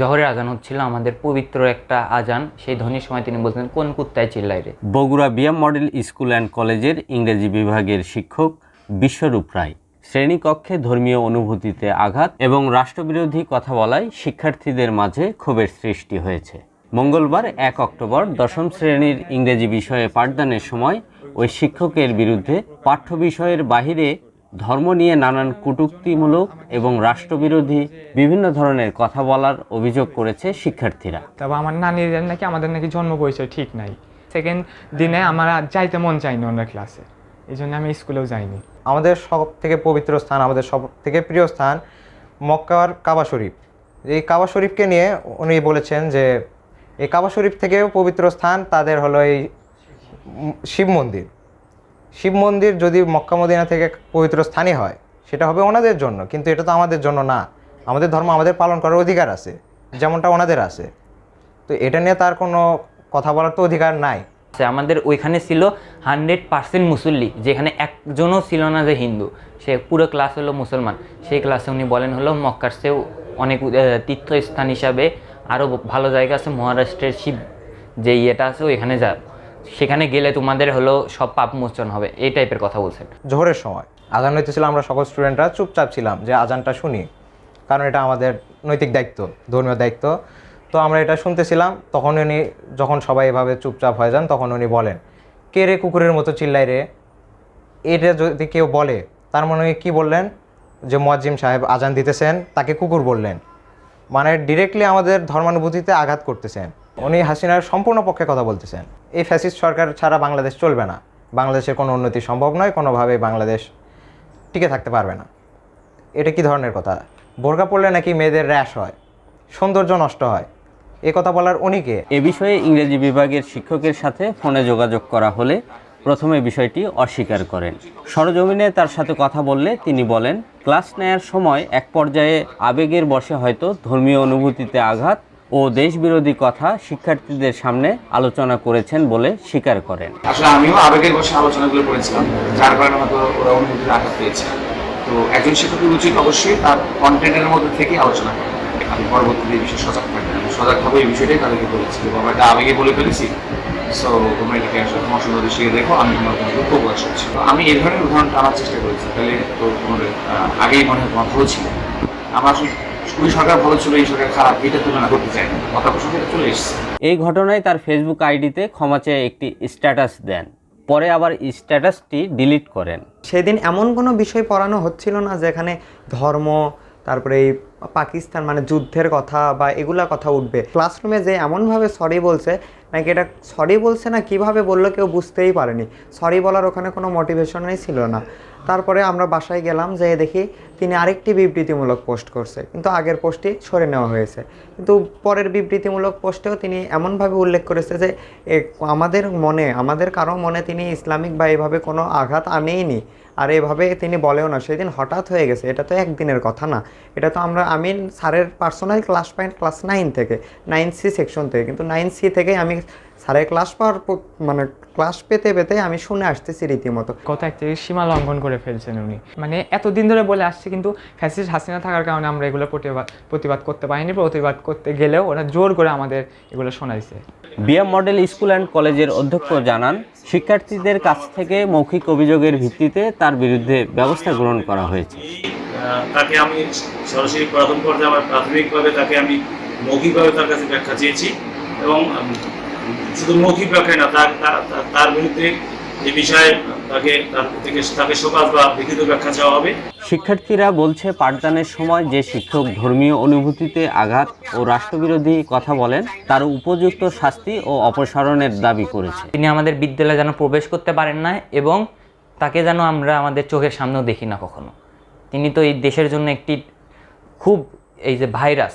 জহরের আজান হচ্ছিল আমাদের পবিত্র একটা আজান। সেই ধ্বনির সময় তিনি বলতেন, কোন কুত্তায় চিল্লাই রে? Bogura BM model school and কলেজের ইংরেজি বিভাগের শিক্ষক বিশ্বরূপ রায়। শ্রেণীকক্ষে ধর্মীয় অনুভূতিতে আঘাত এবং রাষ্ট্রবিরোধী কথা বলায় শিক্ষার্থীদের মাঝে ক্ষোভের সৃষ্টি হয়েছে। মঙ্গলবার এক অক্টোবর দশম শ্রেণির ইংরেজি বিষয়ে পাঠদানের সময় ওই শিক্ষকের বিরুদ্ধে পাঠ্য বিষয়ের বাহিরে ধর্ম নিয়ে নানান কটূক্তিমূলক এবং রাষ্ট্রবিরোধী বিভিন্ন ধরনের কথা বলার অভিযোগ করেছে শিক্ষার্থীরা। তবে আমার নানির নাকি আমাদের নাকি জন্ম পরিচয় ঠিক নাই। সেকেন্ড দিনে আমার আর যাইতে মন চাইনি অন্য ক্লাসে এই জন্য আমি স্কুলেও যাইনি। আমাদের সব থেকে পবিত্র স্থান আমাদের সব থেকে প্রিয় স্থান মক্কার কাবা শরীফ। এই কাবা শরীফকে নিয়ে উনি বলেছেন যে এই কাবা শরীফ থেকেও পবিত্র স্থান তাদের হলো এই শিব মন্দির। শিব মন্দির যদি মক্কা মদিনা থেকে পবিত্র স্থানে হয়, সেটা হবে ওনাদের জন্য, কিন্তু এটা তো আমাদের জন্য না। আমাদের ধর্ম আমাদের পালন করার অধিকার আছে, যেমনটা ওনাদের আছে। তো এটা নিয়ে তার কোনো কথা বলার তো অধিকার নাই। আমাদের ওইখানে ছিল হান্ড্রেড পার্সেন্ট মুসল্লি, যেখানে একজনও ছিল না যে হিন্দু। সে পুরো ক্লাস হলো মুসলমান। সেই ক্লাসে উনি বলেন হলো, মক্কার চেয়েও অনেক তীর্থস্থান হিসাবে আরও ভালো জায়গা আছে, মহারাষ্ট্রের শিব যে ইয়েটা আছে, ওইখানে যা। সেখানে গেলে তোমাদের হলো সব পাপ মোচন হবে, এই টাইপের কথা বলছেন। জোহরের সময়। আজান হইতেছিল আমরা সকল স্টুডেন্টরা চুপচাপ ছিলাম যে আজানটা শুনি। কারণ এটা আমাদের নৈতিক দায়িত্ব, ধর্মীয় দায়িত্ব। তো আমরা এটা শুনতেছিলাম, তখন উনি যখন সবাই এভাবে চুপচাপ হয়ে যান, তখন উনি বলেন, কে রে কুকুরের মতো চিল্লাই রে? এটা যদি কেউ বলে, তার মনে কী বললেন? যে মোয়াজ্জিম সাহেব আজান দিতেছেন, তাকে কুকুর বললেন। মানে ডিরেক্টলি আমাদের ধর্মানুভূতিতে আঘাত করতেছেন। উনি হাসিনার সম্পূর্ণ পক্ষে কথা বলতেছেন। এই ফ্যাসিস্ট সরকার ছাড়া বাংলাদেশ চলবে না। বাংলাদেশের কোনো উন্নতি সম্ভব নয় কোনোভাবে বাংলাদেশ টিকে থাকতে পারবে না। এটা কি ধরনের কথা? বোরকা পড়লে নাকি মেয়েদের র্যাশ হয় সৌন্দর্য নষ্ট হয়। এ কথা বলার উনি কে? এ বিষয়ে ইংরেজি বিভাগের শিক্ষকের সাথে ফোনে যোগাযোগ করা হলে প্রথমে বিষয়টি অস্বীকার করেন। সরজমিনে তার সাথে কথা বললে তিনি বলেন ক্লাস নেয়ার সময় এক পর্যায়ে আবেগের বশে হয়তো ধর্মীয় অনুভূতিতে আঘাত ও দেশবিরোধী কথা শিক্ষার্থীদের সামনে আলোচনা করেছেন বলে স্বীকার করেন। আসলে আমিও আবেগের বসে আলোচনাগুলো করেছিলাম, যার কারণে হয়তো ওরা অনুভূতির আঘাত পেয়েছে। তো একজন শিক্ষকের উচিত অবশ্যই তার কন্টেন্টের মধ্যে থেকে আলোচনা করা। আমি পরবর্তীতে এই বিষয়ে সজাগ থাকবেন আমি সজাগ থাকব এই বিষয়টাই তাদেরকে বলেছি যে, বাবা, এটা আবেগে বলে ফেলেছি। সো তোমরা এটাকে আসলে তোমার সুন্দর শিখে দেখো, আমি তোমার কোনো দুঃখ প্রকাশ করছি আমি এই ধরনের উদাহরণ টানার চেষ্টা করেছি। তাহলে তো তোমাদের আগেই মনে হয় তোমার ছিল। আমার আসলে ওই সরকার ভালো ছিল এই সরকার খারাপ এটা তুলনা করতে চাই কথা প্রসঙ্গে চলে এসছে। এই ঘটনায় তার ফেসবুক আইডিতে ক্ষমা চেয়ে একটি স্ট্যাটাস দেন। পরে আবার স্ট্যাটাসটি ডিলিট করেন। সেদিন এমন কোনো বিষয় পড়ানো হচ্ছিল না যেখানে ধর্ম তারপরে এই পাকিস্তান মানে যুদ্ধের কথা বা এগুলা কথা উঠবে। ক্লাসরুমে যে এমনভাবে সরি বলছে নাকি এটা সরি বলছে না, কীভাবে বলল কেউ বুঝতেই পারেনি। সরি বলার ওখানে কোনো মোটিভেশনই ছিল না। তারপরে আমরা বাসায় গেলাম যে দেখি তিনি আরেকটি বিবৃতিমূলক পোস্ট করছে। কিন্তু আগের পোস্টটি সরে নেওয়া হয়েছে। কিন্তু পরের বিবৃতিমূলক পোস্টেও তিনি এমনভাবে উল্লেখ করেছে যে আমাদের মনে, আমাদের কারও মনে তিনি ইসলামিক বা এভাবে কোনো আঘাত আনেইনি। আর এভাবে তিনি বলেও না, সেদিন হঠাৎ হয়ে গেছে। এটা তো একদিনের কথা না। এটা তো আমরা আমি স্যারের personal class point class nine থেকে নাইন সি সেকশন থেকে। কিন্তু নাইন সি থেকে আমি স্যারের ক্লাস পাওয়ার মানে ক্লাস পেতে পেতে আমি শুনে আসতেছি রীতিমতো। কত একটা সীমা লঙ্ঘন করে ফেলছেন উনি। মানে এতদিন ধরে বলে আসছে কিন্তু ফ্যাসিস্ট হাসিনা থাকার কারণে আমরা এগুলো প্রতিবাদ প্রতিবাদ করতে পারিনি। প্রতিবাদ করতে গেলেও ওরা জোর করে আমাদের এগুলো শোনাইছে। বিএম মডেল স্কুল অ্যান্ড কলেজের অধ্যক্ষ জানান শিক্ষার্থীদের কাছ থেকে মৌখিক অভিযোগের ভিত্তিতে তার বিরুদ্ধে ব্যবস্থা গ্রহণ করা হয়েছে। তাকে আমি সরাসরি প্রথম পর্যায়ে আমার প্রাথমিকভাবে তাকে আমি মৌখিকভাবে তার কাছে ব্যাখ্যা চেয়েছি এবং শুধু মৌখিক ব্যাখ্যায় না তার বিরুদ্ধে এই বিষয়ে তাকে তার থেকে তাকে সকাল বা লিখিত ব্যাখ্যা চাওয়া হবে। শিক্ষার্থীরা বলছে পাঠদানের সময় যে শিক্ষক ধর্মীয় অনুভূতিতে আঘাত ও রাষ্ট্রবিরোধী কথা বলেন তার উপযুক্ত শাস্তি ও অপসারণের দাবি করেছে। তিনি আমাদের বিদ্যালয়ে যেন প্রবেশ করতে পারেন না এবং তাকে যেন আমরা আমাদের চোখের সামনেও দেখি না কখনো। তিনি তো এই দেশের জন্য একটি খুব এই যে ভাইরাস